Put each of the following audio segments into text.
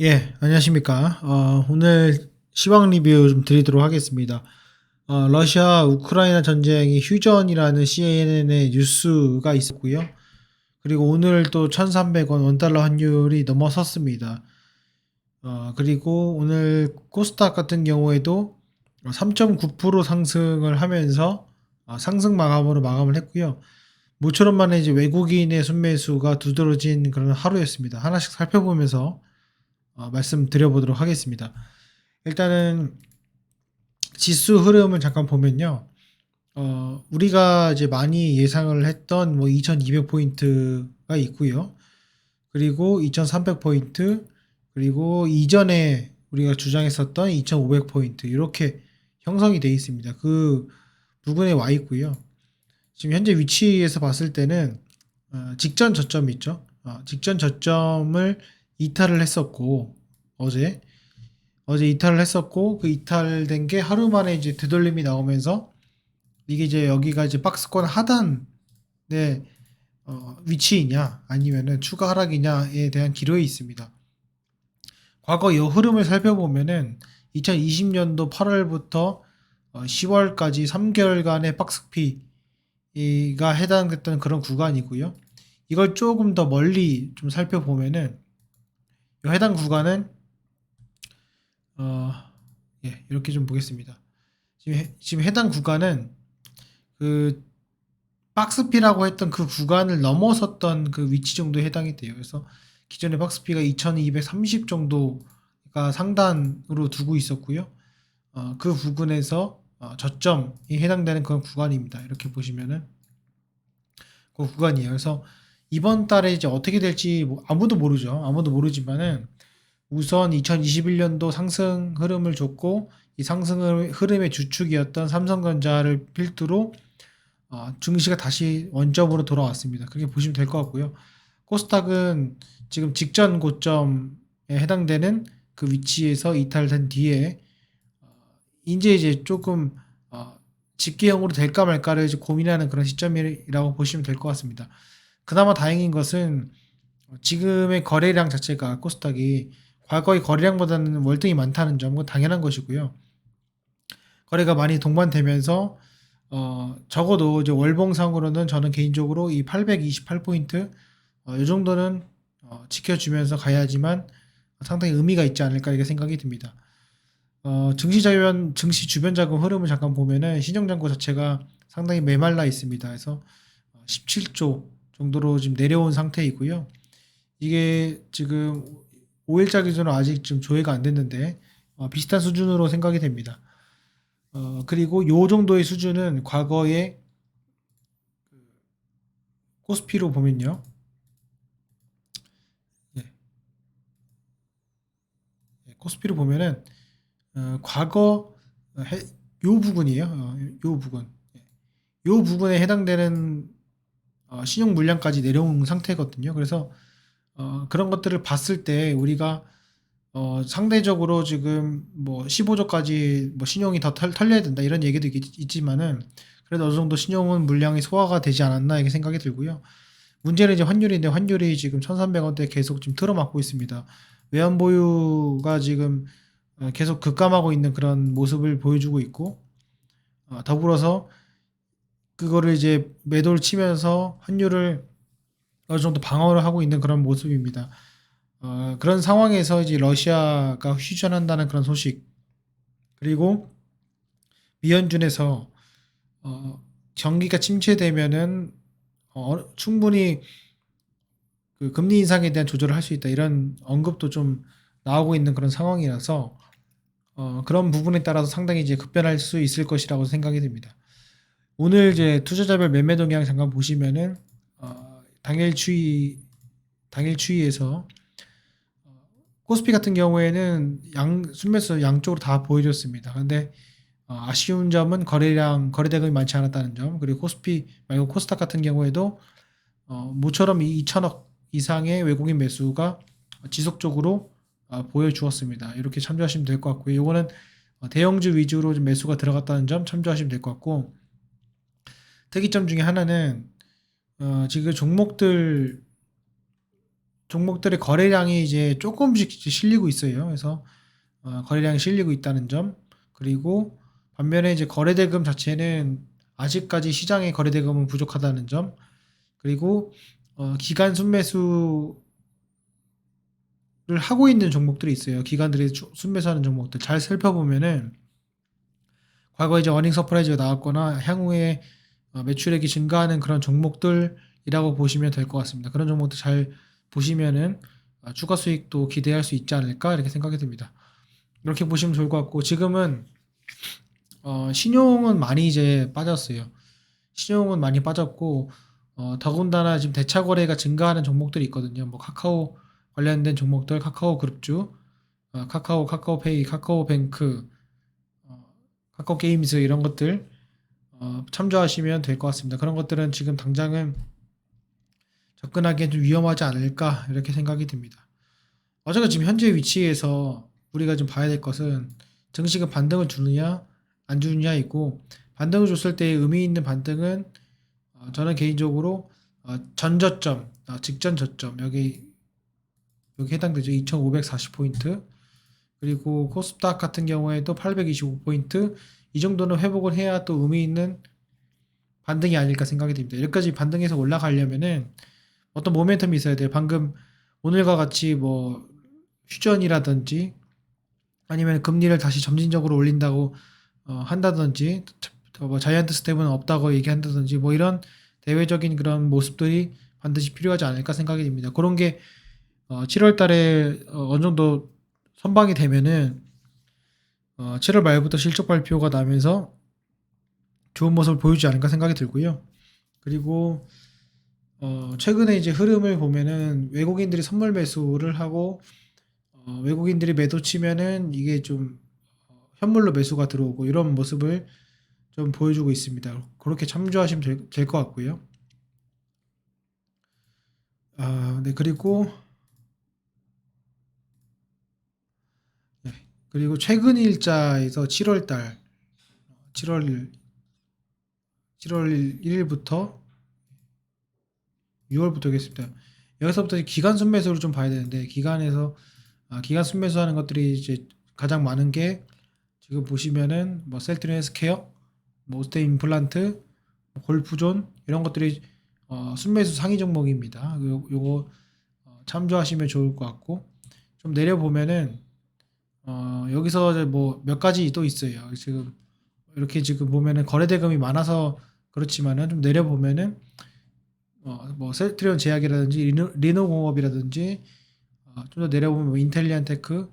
예, 안녕하십니까. 어, 오늘 시황 리뷰 좀 드리도록 하겠습니다. 어, 러시아 우크라이나 전쟁이 휴전이라는 CNN의 뉴스가 있었고요. 그리고 오늘 또 1,300원 원달러 환율이 넘어섰습니다. 어, 그리고 오늘 코스닥 같은 경우에도 3.9% 상승을 하면서 어, 상승 마감으로 마감을 했고요. 모처럼 만에 이제 외국인의 순매수가 두드러진 그런 하루였습니다. 하나씩 살펴보면서 어, 말씀드려보도록 하겠습니다. 일단은 지수 흐름을 잠깐 보면요. 어, 우리가 이제 많이 예상을 했던 뭐 2200포인트가 있고요. 그리고 2300포인트, 그리고 이전에 우리가 주장했었던 2500포인트, 이렇게 형성이 되어 있습니다. 그 부분에 와 있고요. 지금 현재 위치에서 봤을 때는 어, 직전 저점 있죠. 어, 직전 저점을 이탈을 했었고 어제 어제 이탈을 했었고 그 이탈된 게 하루 만에 이제 되돌림이 나오면서 이게 이제 여기가 이제 박스권 하단의 어, 위치이냐 아니면은 추가 하락이냐에 대한 기로에 있습니다. 과거 이 흐름을 살펴보면은 2020년도 8월부터 10월까지 3개월간의 박스피가 해당됐던 그런 구간이고요. 이걸 조금 더 멀리 좀 살펴보면은 이 해당 구간은 어, 예, 이렇게 좀 보겠습니다. 지금, 해, 지금 해당 구간은 그 박스피라고 했던 그 구간을 넘어섰던 그 위치 정도에 해당이 돼요. 그래서 기존의 박스피가 2230 정도가 상단으로 두고 있었고요. 어, 그 부근에서 어, 저점이 해당되는 그런 구간입니다. 이렇게 보시면은 그 구간이에요. 그래서 이번 달에 이제 어떻게 될지 뭐 아무도 모르죠. 아무도 모르지만은 우선 2021년도 상승 흐름을 줬고 이 상승 흐름의 주축이었던 삼성전자를 필두로 어, 증시가 다시 원점으로 돌아왔습니다. 그렇게 보시면 될 것 같고요. 코스닥은 지금 직전 고점에 해당되는 그 위치에서 이탈된 뒤에 어, 이제 이제 조금 어, 집계형으로 될까 말까를 고민하는 그런 시점이라고 보시면 될 것 같습니다. 그나마 다행인 것은 지금의 거래량 자체가 코스닥이 과거의 거래량보다는 월등히 많다는 점은 당연한 것이고요. 거래가 많이 동반되면서 어, 적어도 이제 월봉상으로는 저는 개인적으로 이 828포인트 어, 이 정도는 어, 지켜주면서 가야지만 상당히 의미가 있지 않을까 이렇게 생각이 듭니다. 어, 증시 자연 증시 주변 자금 흐름을 잠깐 보면은 신용잔고 자체가 상당히 메말라 있습니다. 그래서 17조 정도로 지금 내려온 상태이고요. 이게 지금 5일자 기준으로 아직 좀 조회가 안 됐는데 어, 비슷한 수준으로 생각이 됩니다. 어, 그리고 요 정도의 수준은 과거에 코스피로 보면요. 네. 네, 코스피로 보면은 어, 과거 해, 요 부분이에요. 어, 요 부분. 네. 요 부분에 해당되는 어, 신용 물량까지 내려온 상태거든요. 그래서 어, 그런 것들을 봤을 때 우리가 어, 상대적으로 지금 뭐 15조까지 뭐 신용이 더 털, 털려야 된다 이런 얘기도 있, 지만은 그래도 어느 정도 신용은 물량이 소화가 되지 않았나 이렇게 생각이 들고요. 문제는 이제 환율인데 환율이 지금 1,300원대 계속 지금 틀어막고 있습니다. 외환 보유가 지금 어, 계속 급감하고 있는 그런 모습을 보여주고 있고 어, 더불어서 그거를 이제 매도를 치면서 환율을 어느 정도 방어를 하고 있는 그런 모습입니다. 어, 그런 상황에서 이제 러시아가 휴전한다는 그런 소식 그리고 미연준에서 어, 경기가 침체되면은 어, 충분히 그 금리 인상에 대한 조절을 할 수 있다 이런 언급도 좀 나오고 있는 그런 상황이라서 어, 그런 부분에 따라서 상당히 이제 급변할 수 있을 것이라고 생각이 됩니다. 오늘 이제 투자자별 매매 동향 잠깐 보시면은 어, 당일 추이 당일 추이에서 어, 코스피 같은 경우에는 양 순매수 양쪽으로 다 보여줬습니다. 근데 어, 아쉬운 점은 거래량 거래 대금이 많지 않았다는 점 그리고 코스피 말고 코스닥 같은 경우에도 어, 모처럼 2천억 이상의 외국인 매수가 지속적으로 어, 보여주었습니다. 이렇게 참조하시면 될 것 같고요. 이거는 어, 대형주 위주로 좀 매수가 들어갔다는 점 참조하시면 될 것 같고 특이점 중에 하나는 어, 지금 종목들 종목들의 거래량이 이제 조금씩 실리고 있어요. 그래서 어, 거래량이 실리고 있다는 점 그리고 반면에 이제 거래대금 자체는 아직까지 시장의 거래대금은 부족하다는 점 그리고 어, 기간 순매수 를 하고 있는 종목들이 있어요. 기관들이 주- 순매수하는 종목들 잘 살펴보면은 과거 이제 어닝 서프라이즈가 나왔거나 향후에 어, 매출액이 증가하는 그런 종목들이라고 보시면 될 것 같습니다. 그런 종목들 잘 보시면은 어, 추가 수익도 기대할 수 있지 않을까 이렇게 생각이 듭니다. 이렇게 보시면 좋을 것 같고 지금은 어, 신용은 많이 이제 빠졌어요. 신용은 많이 빠졌고 어, 더군다나 지금 대차 거래가 증가하는 종목들이 있거든요. 뭐 카카오 관련된 종목들, 카카오 그룹주, 어, 카카오, 카카오페이, 카카오뱅크, 어, 카카오 게임즈 이런 것들 어, 참조하시면 될 것 같습니다. 그런 것들은 지금 당장은 접근하기엔 좀 위험하지 않을까 이렇게 생각이 듭니다. 어제가 지금 현재 위치에서 우리가 좀 봐야 될 것은 증시가 반등을 주느냐 안 주느냐이고 반등을 줬을 때 의미 있는 반등은 어, 저는 개인적으로 어, 전저점, 어, 직전 저점 여기 여기 해당되죠. 2,540 포인트. 그리고 코스닥 같은 경우에도 825포인트. 이 정도는 회복을 해야 또 의미 있는 반등이 아닐까 생각이 듭니다. 여기까지 반등해서 올라가려면은 어떤 모멘텀이 있어야 돼요. 방금 오늘과 같이 뭐 휴전이라든지 아니면 금리를 다시 점진적으로 올린다고 어, 한다든지 뭐 자이언트 스텝은 없다고 얘기한다든지 뭐 이런 대외적인 그런 모습들이 반드시 필요하지 않을까 생각이 듭니다. 그런 게 어, 7월 달에 어, 어느 정도 선방이 되면은 어, 7월 말부터 실적 발표가 나면서 좋은 모습을 보이지 않을까 생각이 들고요. 그리고 어, 최근에 이제 흐름을 보면은 외국인들이 선물 매수를 하고 어, 외국인들이 매도 치면은 이게 좀 어, 현물로 매수가 들어오고 이런 모습을 좀 보여주고 있습니다. 그렇게 참조하시면 될 것 같고요. 아, 네 그리고 네, 그리고 최근 일자에서 7월 달 7월 7월 1일부터 6월부터 하겠습니다. 여기서부터 이제 기간 순매수를 좀 봐야 되는데 기간에서 아, 기간 순매수 하는 것들이 이제 가장 많은 게 지금 보시면은 뭐 셀트리 헬스케어, 뭐 오스테 임플란트, 뭐 골프존 이런 것들이 어, 순매수 상위 종목입니다. 요, 요거 어, 참조하시면 좋을 것 같고 좀 내려 보면은 어, 여기서 뭐 몇 가지 또 있어요. 지금 이렇게 지금 보면은 거래 대금이 많아서 그렇지만은 좀 내려 보면은 어, 뭐 셀트리온 제약이라든지 리노, 리노공업이라든지 어, 좀더 내려보면 뭐 인텔리안테크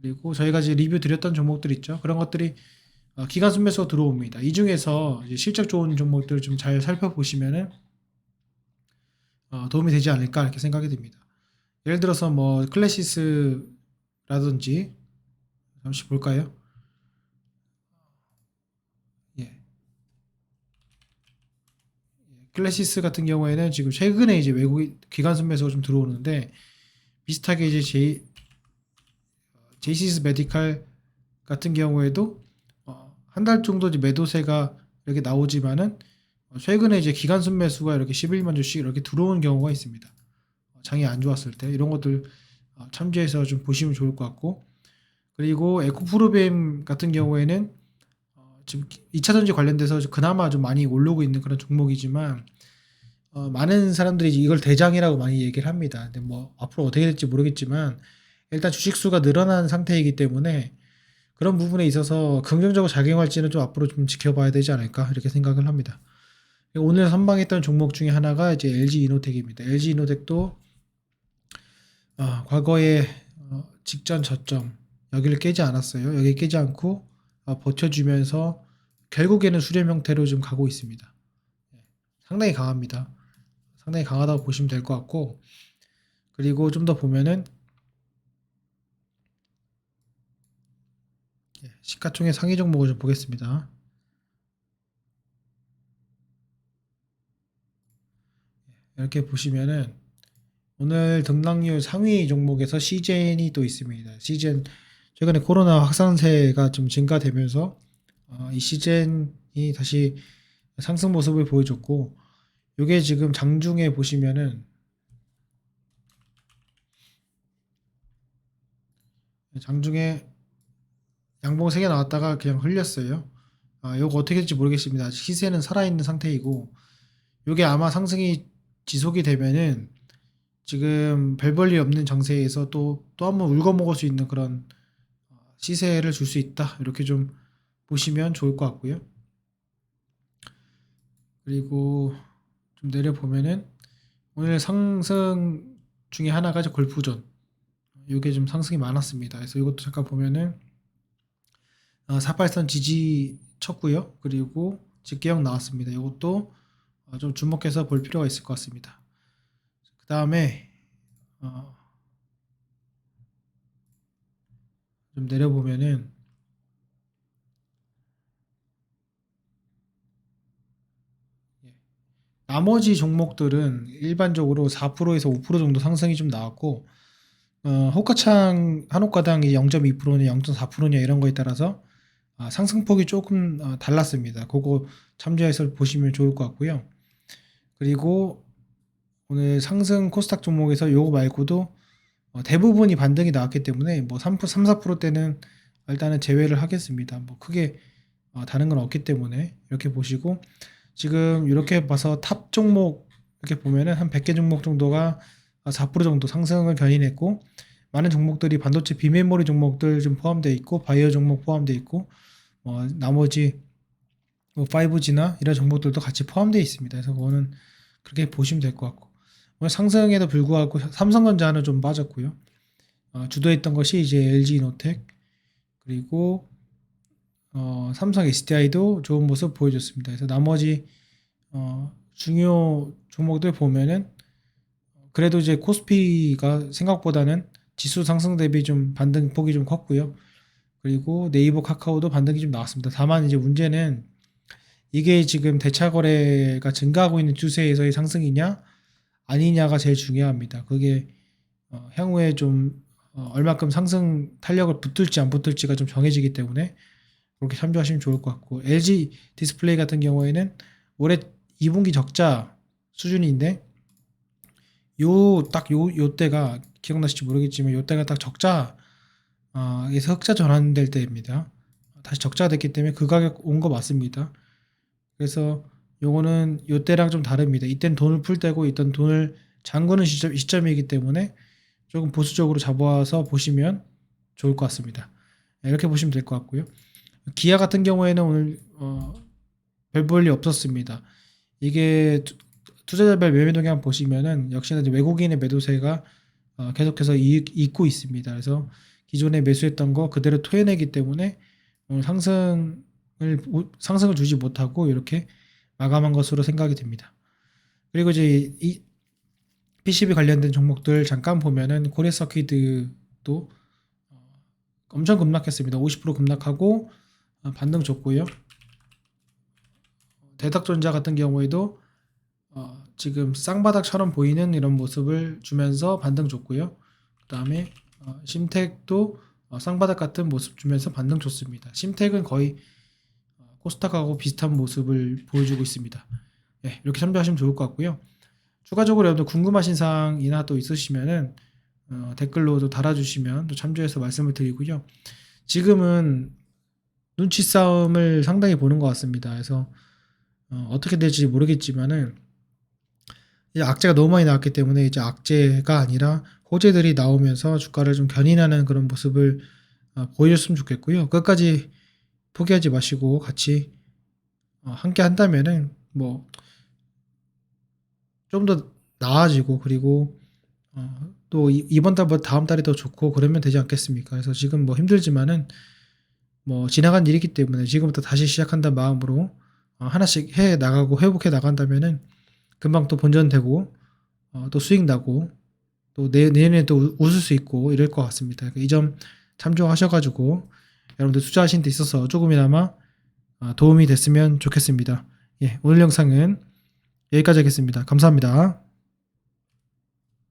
그리고 저희가 이제 리뷰 드렸던 종목들 있죠. 그런 것들이 어, 기간 순매수가 들어옵니다. 이 중에서 실적 좋은 종목들 좀 잘 살펴보시면은 어, 도움이 되지 않을까 이렇게 생각이 듭니다. 예를 들어서 뭐 클래시스라든지 잠시 볼까요? 예. 클래시스 같은 경우에는 지금 최근에 이제 외국 기관 순매수가 좀 들어오는데 비슷하게 이제 제이 제이시스 메디칼 같은 경우에도 어, 한달 정도 이제 매도세가 이렇게 나오지만은 어, 최근에 이제 기간 순매수가 이렇게 11만 주씩 이렇게 들어온 경우가 있습니다. 어, 장이 안 좋았을 때 이런 것들 어, 참조해서 좀 보시면 좋을 것 같고 그리고 에코프로빔 같은 경우에는 어, 지금 2차 전지 관련돼서 그나마 좀 많이 오르고 있는 그런 종목이지만 어, 많은 사람들이 이걸 대장이라고 많이 얘기를 합니다. 근데 뭐 앞으로 어떻게 될지 모르겠지만 일단 주식 수가 늘어난 상태이기 때문에 그런 부분에 있어서 긍정적으로 작용할지는 좀 앞으로 좀 지켜봐야 되지 않을까 이렇게 생각을 합니다. 오늘 선방했던 종목 중에 하나가 이제 LG 이노텍입니다. LG 이노텍도 어, 과거에 어, 직전 저점 여기를 깨지 않았어요. 여기 깨지 않고 어, 버텨주면서 결국에는 수렴 형태로 좀 가고 있습니다. 예, 상당히 강합니다. 상당히 강하다고 보시면 될 것 같고 그리고 좀 더 보면은 예, 시가총액 상위 종목을 좀 보겠습니다. 이렇게 보시면은 오늘 등락률 상위 종목에서 시젠이 또 있습니다. 시젠 최근에 코로나 확산세가 좀 증가되면서 어, 이 시젠이 다시 상승 모습을 보여줬고 이게 지금 장중에 보시면은 장중에 양봉 3개 나왔다가 그냥 흘렸어요. 아, 이거 어떻게 될지 모르겠습니다. 시세는 살아있는 상태이고 이게 아마 상승이 지속이 되면은 지금 별 볼일 없는 장세에서 또 또 한번 울거먹을 수 있는 그런 시세를 줄 수 있다. 이렇게 좀 보시면 좋을 것 같고요. 그리고 좀 내려 보면은 오늘 상승 중에 하나가 골프존. 요게 좀 상승이 많았습니다. 그래서 이것도 잠깐 보면은 어, 48선 지지 쳤고요. 그리고 직계형 나왔습니다. 이것도 어, 좀 주목해서 볼 필요가 있을 것 같습니다. 그 다음에 어, 좀 내려보면은 예. 나머지 종목들은 일반적으로 4%에서 5% 정도 상승이 좀 나왔고 어, 호가창 한 호가당이 0.2%냐 0.4%냐 이런 거에 따라서 아, 상승폭이 조금 어, 달랐습니다. 그거 참조해서 보시면 좋을 것 같고요. 그리고 오늘 상승 코스닥 종목에서 요거 말고도 어, 대부분이 반등이 나왔기 때문에 뭐 3%, 3, 4%대는 일단은 제외를 하겠습니다. 뭐 크게 어, 다른 건 없기 때문에 이렇게 보시고 지금 이렇게 봐서 탑 종목 이렇게 보면은 한 100개 종목 정도가 4% 정도 상승을 견인했고 많은 종목들이 반도체 비메모리 종목들 좀 포함되어 있고 바이오 종목 포함되어 있고 어, 나머지 뭐 5G나 이런 종목들도 같이 포함되어 있습니다. 그래서 그거는 그렇게 보시면 될 것 같고 상승에도 불구하고 삼성전자는 좀 빠졌고요. 어, 주도했던 것이 이제 LG 이노텍 그리고 어, 삼성 SDI도 좋은 모습 보여줬습니다. 그래서 나머지 어, 중요 종목들 보면은 그래도 이제 코스피가 생각보다는 지수 상승 대비 좀 반등폭이 좀 컸고요. 그리고 네이버 카카오도 반등이 좀 나왔습니다. 다만 이제 문제는 이게 지금 대차 거래가 증가하고 있는 추세에서의 상승이냐 아니냐가 제일 중요합니다. 그게 어, 향후에 좀 어, 얼마큼 상승 탄력을 붙을지 안 붙을지가 좀 정해지기 때문에 그렇게 참조하시면 좋을 것 같고 LG 디스플레이 같은 경우에는 올해 2분기 적자 수준인데 요 딱 요 요 때가 기억나실지 모르겠지만 요 때가 딱 적자 어, 에서 흑자 전환될 때입니다. 다시 적자가 됐기 때문에 그 가격 온 거 맞습니다. 그래서 요거는 요 때랑 좀 다릅니다. 이때는 돈을 풀 때고 이땐 돈을 잠그는 시점, 시점이기 때문에 조금 보수적으로 잡아서 보시면 좋을 것 같습니다. 네, 이렇게 보시면 될 것 같고요. 기아 같은 경우에는 오늘 어, 별볼일 없었습니다. 이게 투- 투자자별 매매 동향 보시면은 역시나 외국인의 매도세가 어, 계속해서 잇고 있습니다. 그래서 기존에 매수했던 거 그대로 토해내기 때문에 오늘 상승을 못- 상승을 주지 못하고 이렇게 마감한 것으로 생각이 됩니다. 그리고 이제 이 PCB 관련된 종목들 잠깐 보면은 코리아 서킷도 어, 엄청 급락했습니다. 50% 급락하고 어, 반등 줬고요. 대덕전자 같은 경우에도 어, 지금 쌍바닥처럼 보이는 이런 모습을 주면서 반등 줬고요. 그 다음에 어, 심택도 어, 쌍바닥 같은 모습 주면서 반등 줬습니다. 심택은 거의 어, 코스닥하고 비슷한 모습을 보여주고 있습니다. 예, 이렇게 참조하시면 좋을 것 같고요. 추가적으로 여러분들 궁금하신 사항이나 또 있으시면은 어, 댓글로도 달아주시면 또 참조해서 말씀을 드리고요. 지금은 눈치 싸움을 상당히 보는 것 같습니다. 그래서 어, 어떻게 될지 모르겠지만은 이제 악재가 너무 많이 나왔기 때문에 이제 악재가 아니라 호재들이 나오면서 주가를 좀 견인하는 그런 모습을 어, 보여줬으면 좋겠고요. 끝까지 포기하지 마시고 같이 어, 함께 한다면은 뭐 좀 더 나아지고 그리고 어, 또 이- 이번 달보다 다음 달이 더 좋고 그러면 되지 않겠습니까? 그래서 지금 뭐 힘들지만은 뭐 지나간 일이기 때문에 지금부터 다시 시작한다는 마음으로 어, 하나씩 해 나가고 회복해 나간다면은 금방 또 본전되고 어, 또 수익 나고 또 내, 내년에 또 우- 웃을 수 있고 이럴 것 같습니다. 이 점 참조하셔가지고 여러분들 투자하신 데 있어서 조금이나마 어, 도움이 됐으면 좋겠습니다. 예, 오늘 영상은 여기까지 하겠습니다. 감사합니다.